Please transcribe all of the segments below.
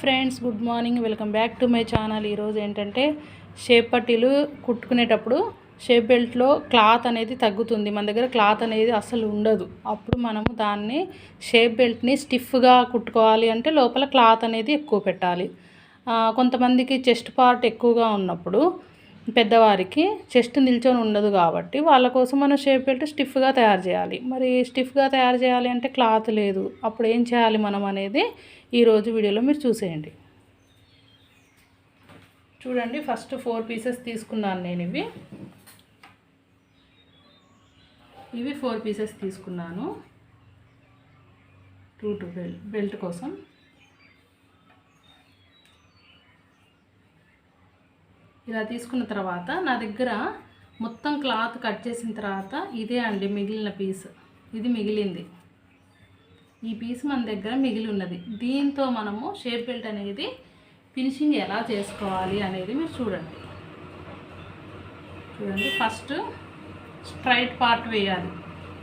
Friends good morning. Welcome back to my channel. ఈరోజు ఏంటంటే shape పట్టీలు కుట్టుకునేటప్పుడు షేప్ బెల్ట్లో క్లాత్ అనేది తగ్గుతుంది. మన దగ్గర క్లాత్ అనేది అసలు ఉండదు. అప్పుడు మనము దాన్ని షేప్ బెల్ట్ని స్టిఫ్గా కుట్టుకోవాలి అంటే లోపల క్లాత్ అనేది ఎక్కువ పెట్టాలి. కొంతమందికి చెస్ట్ పార్ట్ ఎక్కువగా ఉన్నప్పుడు పెద్దవారికి చెస్ట్ నిల్చొని ఉండదు కాబట్టి వాళ్ళ కోసం మనం షేప్ బెల్ట్ స్టిఫ్గా తయారు చేయాలి. మరి స్టిఫ్గా తయారు చేయాలి అంటే క్లాత్ లేదు. అప్పుడు ఏం చేయాలి మనం అనేది ఈరోజు వీడియోలో మీరు చూసేయండి. చూడండి ఫస్ట్ ఫోర్ పీసెస్ తీసుకున్నాను నేను ఇవి. ఇవి ఫోర్ పీసెస్ తీసుకున్నాను. టూ టూ బెల్ట్ బెల్ట్ కోసం. ఇలా తీసుకున్న తర్వాత నా దగ్గర మొత్తం క్లాత్ కట్ చేసిన తర్వాత ఇదే అండి మిగిలిన పీస్ ఇది మిగిలింది. ఈ పీస్ మన దగ్గర మిగిలి ఉన్నది. దీంతో మనము షేప్ బెల్ట్ అనేది ఫినిషింగ్ ఎలా చేసుకోవాలి అనేది మీరు చూడండి. చూడండి ఫస్ట్ స్ట్రైట్ పార్ట్ వేయాలి.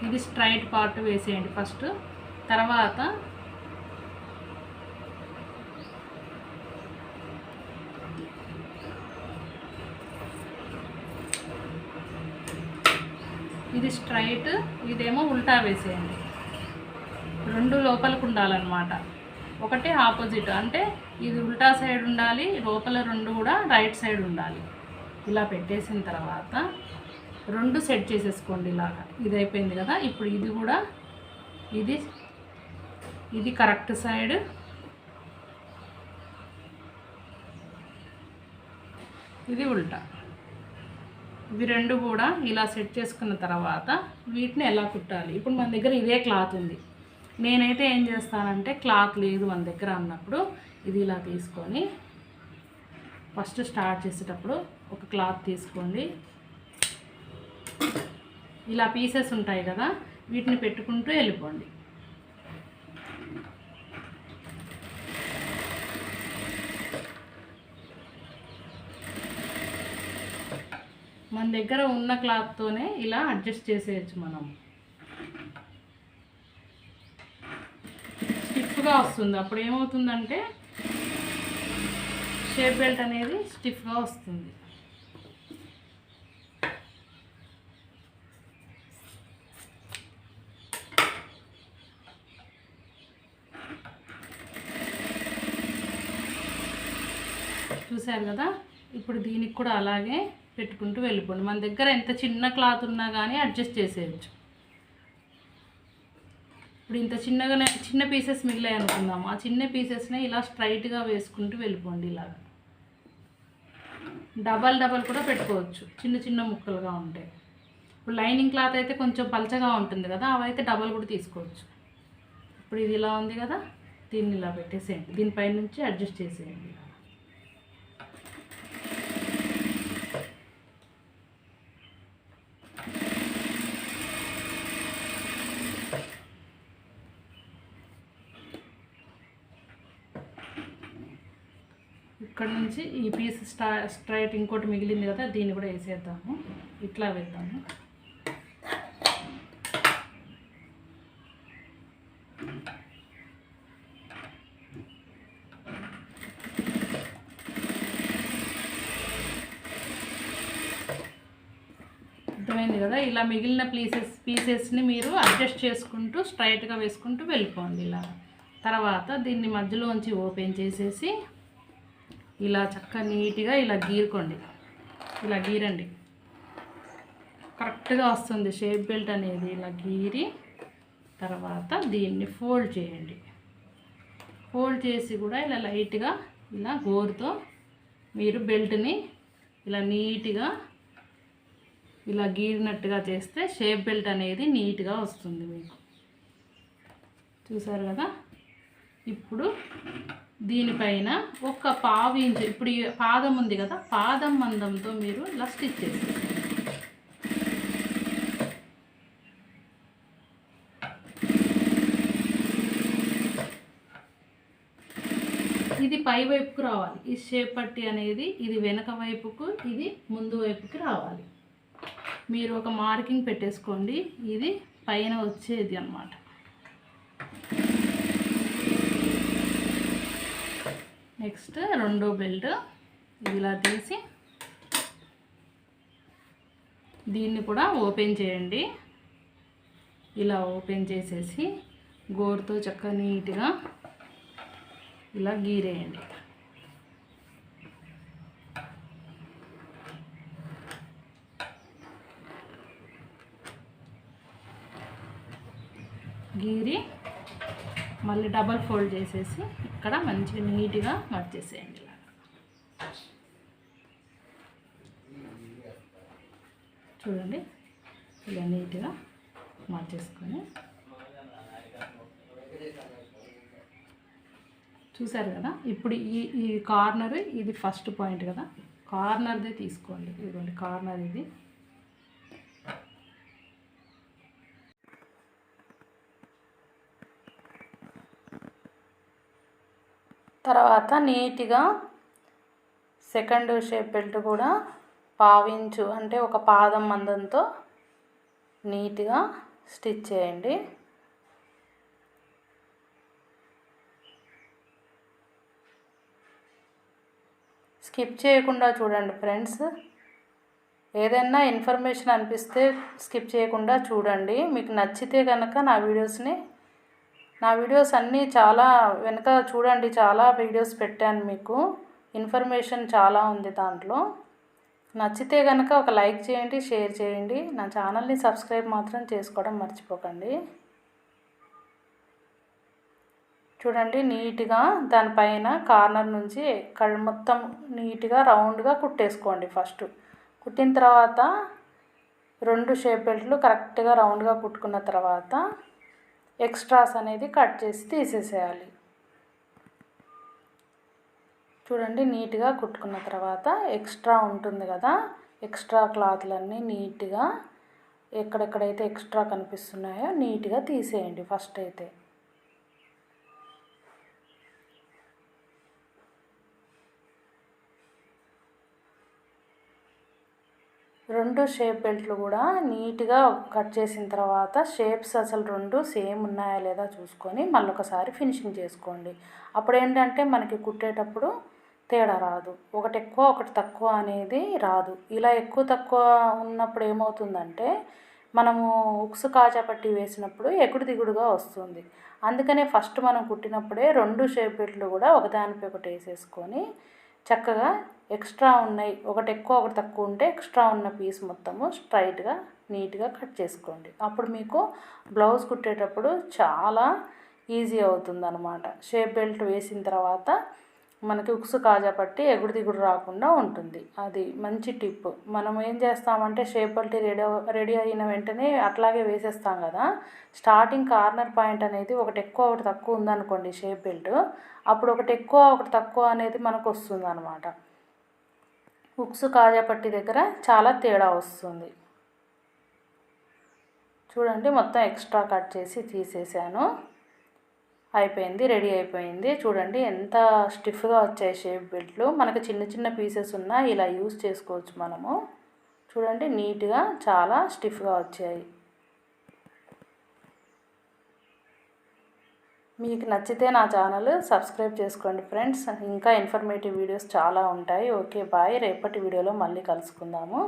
ఇది స్ట్రైట్ పార్ట్ వేసేయండి ఫస్ట్ తర్వాత ఇది స్ట్రైట్ ఇదేమో ఉల్టా వేసేయండి. రెండు లోపలికి ఉండాలన్నమాట. ఒకటి ఆపోజిట్ అంటే ఇది ఉల్టా సైడ్ ఉండాలి లోపల రెండు కూడా రైట్ సైడ్ ఉండాలి. ఇలా పెట్టేసిన తర్వాత రెండు సెట్ చేసేసుకోండి ఇలాగా. ఇది అయిపోయింది కదా ఇప్పుడు ఇది కూడా ఇది ఇది కరెక్ట్ సైడ్. ఇది ఉల్టా. ఇవి రెండు కూడా ఇలా సెట్ చేసుకున్న తర్వాత వీటిని ఎలా కుట్టాలి? ఇప్పుడు మన దగ్గర ఇదే క్లాత్ ఉంది. నేనైతే ఏం చేస్తానంటే క్లాత్ లేదు మన దగ్గర అన్నప్పుడు ఇది ఇలా తీసుకొని ఫస్ట్ స్టార్ట్ చేసేటప్పుడు ఒక క్లాత్ తీసుకోండి. ఇలా పీసెస్ ఉంటాయి కదా వీటిని పెట్టుకుంటూ వెళ్ళిపోండి. మన దగ్గర ఉన్న క్లాత్తోనే ఇలా అడ్జస్ట్ చేసేయచ్చు మనం. స్టిఫ్గా వస్తుంది. అప్పుడు ఏమవుతుందంటే షేప్ బెల్ట్ అనేది స్టిఫ్గా వస్తుంది. చూశారు కదా? ఇప్పుడు దీనికి కూడా అలాగే పెట్టుకుంటూ వెళ్ళిపోండి. మన దగ్గర ఎంత చిన్న క్లాత్ ఉన్నా కానీ అడ్జస్ట్ చేసేయచ్చు. ఇప్పుడు ఇంత చిన్నగానే చిన్న పీసెస్ మిగిలాయి అనుకుందాం ఆ చిన్న పీసెస్ని ఇలా స్ట్రైట్గా వేసుకుంటూ వెళ్ళిపోండి ఇలాగా. డబల్ డబల్ కూడా పెట్టుకోవచ్చు. చిన్న చిన్న ముక్కలుగా ఉంటాయి ఇప్పుడు లైనింగ్ క్లాత్ అయితే కొంచెం పలచగా ఉంటుంది కదా అవైతే డబల్ కూడా తీసుకోవచ్చు. ఇప్పుడు ఇది ఇలా ఉంది కదా దీన్ని ఇలా పెట్టేసేయండి. దీనిపై నుంచి అడ్జస్ట్ చేసేయండి ఇలా ఇక్కడ నుంచి ఈ పీస్ స్టా స్ట్రైట్ ఇంకోటి మిగిలింది కదా దీన్ని కూడా వేసేద్దాము. ఇట్లా వేద్దాము. అర్థమైంది కదా? ఇలా మిగిలిన పీసెస్ పీసెస్ని మీరు అడ్జస్ట్ చేసుకుంటూ స్ట్రైట్గా వేసుకుంటూ వెళ్ళిపోండి ఇలా. తర్వాత దీన్ని మధ్యలోంచి ఓపెన్ చేసేసి ఇలా చక్క నీట్గా ఇలా గీరుకోండి. ఇలా గీరండి. కరెక్ట్గా వస్తుంది షేప్ బెల్ట్ అనేది. ఇలా గీరి తర్వాత దీన్ని ఫోల్డ్ చేయండి. ఫోల్డ్ చేసి కూడా ఇలా లైట్గా ఇలా గోరుతో మీరు బెల్ట్ని ఇలా నీట్గా ఇలా గీరినట్టుగా చేస్తే షేప్ బెల్ట్ అనేది నీట్గా వస్తుంది మీకు. చూసారు కదా? ఇప్పుడు దీనిపైన ఒక పావు ఇంచు ఇప్పుడు పాదం ఉంది కదా పాదం మందంతో మీరు ఇలా స్టిచ్ చేస్తారు ఇది పై వైపుకు రావాలి. ఈ షేప్ పట్టి అనేది ఇది వెనక వైపుకు ఇది ముందు వైపుకి రావాలి. మీరు ఒక మార్కింగ్ పెట్టేసుకోండి. ఇది పైన వచ్చేది అన్నమాట. నెక్స్ట్ రెండో బెల్ట్ ఇలా తీసి దీన్ని కూడా ఓపెన్ చేయండి. ఇలా ఓపెన్ చేసేసి గోరుతో చక్కగా నీట్గా ఇలా గీరేయండి. గీరి మళ్ళీ డబల్ ఫోల్డ్ చేసేసి ఇక్కడ మంచిగా నీట్గా మర్చేసేయండి ఇలా. చూడండి ఇలా నీట్గా మార్చేసుకొని. చూసారు కదా ఇప్పుడు ఈ ఈ కార్నర్ ఇది ఫస్ట్ పాయింట్ కదా. కార్నర్దే తీసుకోండి ఇదిగోండి కార్నర్ ఇది. తర్వాత నీట్గా సెకండ్ షేప్ బెల్ట్ కూడా పావించు అంటే ఒక పాదం మందంతో నీట్గా స్టిచ్ చేయండి. స్కిప్ చేయకుండా చూడండి ఫ్రెండ్స్. ఏదైనా ఇన్ఫర్మేషన్ అనిపిస్తే స్కిప్ చేయకుండా చూడండి. మీకు నచ్చితే కనుక నా వీడియోస్ని నా వీడియోస్ అన్నీ చాలా వెనక చూడండి చాలా వీడియోస్ పెట్టాను మీకు. ఇన్ఫర్మేషన్ చాలా ఉంది దాంట్లో. నచ్చితే కనుక ఒక లైక్ చేయండి షేర్ చేయండి. నా ఛానల్ని సబ్స్క్రైబ్ మాత్రం చేసుకోవడం మర్చిపోకండి. చూడండి నీట్గా దానిపైన కార్నర్ నుంచి కళ్ళు మొత్తం నీట్గా రౌండ్గా కుట్టేసుకోండి ఫస్ట్. కుట్టిన తర్వాత రెండు షేప్ బెల్ట్లు కరెక్ట్గా రౌండ్గా కుట్టుకున్న తర్వాత ఎక్స్ట్రాస్ అనేది కట్ చేసి తీసేసేయాలి. చూడండి నీట్గా కుట్టుకున్న తర్వాత ఎక్స్ట్రా ఉంటుంది కదా ఎక్స్ట్రా క్లాత్లన్నీ నీట్గా ఎక్కడెక్కడైతే ఎక్స్ట్రా కనిపిస్తున్నాయో నీట్గా తీసేయండి ఫస్ట్ అయితే. రెండు షేప్ బెల్ట్లు కూడా నీట్గా కట్ చేసిన తర్వాత షేప్స్ అసలు రెండు సేమ్ ఉన్నాయా లేదా చూసుకొని మళ్ళీ ఒకసారి ఫినిషింగ్ చేసుకోండి. అప్పుడు ఏంటంటే మనకి కుట్టేటప్పుడు తేడా రాదు. ఒకటి ఎక్కువ ఒకటి తక్కువ అనేది రాదు. ఇలా ఎక్కువ తక్కువ ఉన్నప్పుడు ఏమవుతుందంటే మనము ఉక్సు కాజాపట్టి వేసినప్పుడు ఎగుడు దిగుడుగా వస్తుంది. అందుకనే ఫస్ట్ మనం కుట్టినప్పుడే రెండు షేప్ బెల్ట్లు కూడా ఒకదానిపై ఒకటి వేసేసుకొని చక్కగా ఎక్స్ట్రా ఉన్నాయి. ఒకటి ఎక్కువ ఒకటి తక్కువ ఉంటే ఎక్స్ట్రా ఉన్న పీస్ మొత్తము స్ట్రైట్గా నీట్గా కట్ చేసుకోండి. అప్పుడు మీకు బ్లౌజ్ కుట్టేటప్పుడు చాలా ఈజీ అవుతుంది అనమాట షేప్ బెల్ట్ వేసిన తర్వాత మనకి ఉక్సు కాజా పట్టి ఎగుడు దిగుడు రాకుండా ఉంటుంది. అది మంచి టిప్. మనం ఏం చేస్తామంటే షేప్ బెల్ట్ రెడీ రెడీ అయిన వెంటనే అట్లాగే వేసేస్తాం కదా. స్టార్టింగ్ కార్నర్ పాయింట్ అనేది ఒకటి ఎక్కువ ఒకటి తక్కువ ఉందనుకోండి షేప్ బెల్ట్. అప్పుడు ఒకటి ఎక్కువ ఒకటి తక్కువ అనేది మనకు వస్తుంది అనమాట ఉక్సు కాజా పట్టి దగ్గర చాలా తేడా వస్తుంది. చూడండి మొత్తం ఎక్స్ట్రా కట్ చేసి తీసేసాను. అయిపోయింది రెడీ అయిపోయింది. చూడండి ఎంత స్టిఫ్గా వచ్చాయి షేప్ బెల్ట్లు. మనకు చిన్న చిన్న పీసెస్ ఉన్నా ఇలా యూస్ చేసుకోవచ్చు మనము. చూడండి నీట్గా చాలా స్టిఫ్గా వచ్చాయి. మీకు నచ్చితే నా ఛానల్ సబ్స్క్రైబ్ చేసుకోండి ఫ్రెండ్స్. ఇంకా ఇన్ఫర్మేటివ్ వీడియోస్ చాలా ఉంటాయి. Okay bye. రేపటి వీడియోలో మళ్ళీ కలుసుకుందాము.